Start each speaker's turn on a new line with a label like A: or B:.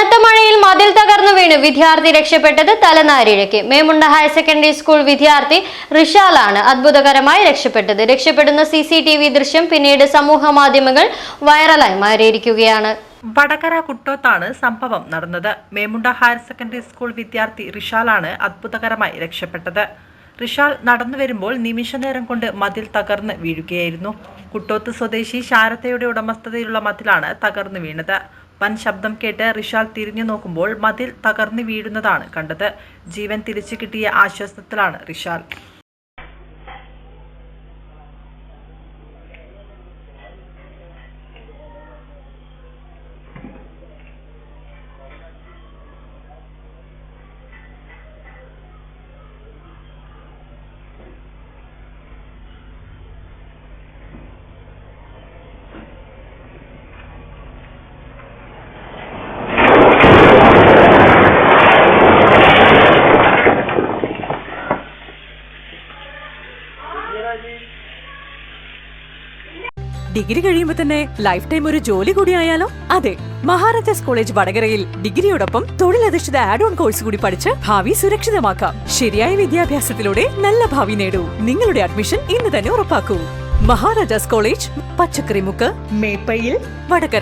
A: കനത്ത മഴയിൽ മതിൽ തകർന്നു വീണ് വിദ്യാർത്ഥി രക്ഷപ്പെട്ടത് തലനാരിഴയ്ക്ക്. മേമുണ്ട ഹയർ സെക്കൻഡറി സ്കൂൾ വിദ്യാർത്ഥി റിഷാലാണ് അത്ഭുതകരമായി രക്ഷപ്പെട്ടത്. രക്ഷപ്പെടുന്ന സി സി ടി വി ദൃശ്യം പിന്നീട് സമൂഹ മാധ്യമങ്ങൾ വൈറലായി മാറിയിരിക്കുകയാണ്.
B: വടകര കുട്ടോത്താണ് സംഭവം നടന്നത്. മേമുണ്ട ഹയർ സെക്കൻഡറി സ്കൂൾ വിദ്യാർത്ഥി റിഷാലാണ് അത്ഭുതകരമായി രക്ഷപ്പെട്ടത്. റിഷാൽ നടന്നു വരുമ്പോൾ നിമിഷനേരം കൊണ്ട് മതിൽ തകർന്ന് വീഴുകയായിരുന്നു. കുട്ടോത്ത് സ്വദേശി ശാരദയുടെ ഉടമസ്ഥതയിലുള്ള മതിലാണ് തകർന്നു വീണത്. വൻ ശബ്ദം കേട്ട് റിഷാൽ തിരിഞ്ഞു നോക്കുമ്പോൾ മതിൽ തകർന്നു വീഴുന്നതാണ് കണ്ടത്. ജീവൻ തിരിച്ചു കിട്ടിയ ആശ്വാസത്തിലാണ് റിഷാൽ.
C: ഡിഗ്രി കഴിയുമ്പോൾ തന്നെ ലൈഫ് ടൈം ഒരു ജോലി കൂടി ആയാലോ? അതെ മഹാരാജാസ് കോളേജ് വടകരയിൽ ഡിഗ്രിയോടൊപ്പം തൊഴിലധിഷ്ഠിത ആഡ് ഓൺ കോഴ്സ് കൂടി പഠിച്ച് ഭാവി സുരക്ഷിതമാക്കാം. ശരിയായ വിദ്യാഭ്യാസത്തിലൂടെ നല്ല ഭാവി നേടൂ. നിങ്ങളുടെ അഡ്മിഷൻ ഇന്ന് തന്നെ ഉറപ്പാക്കൂ. മഹാരാജാസ് കോളേജ് പച്ചക്കറിമുക്ക് മേപ്പയിൽ വടകര.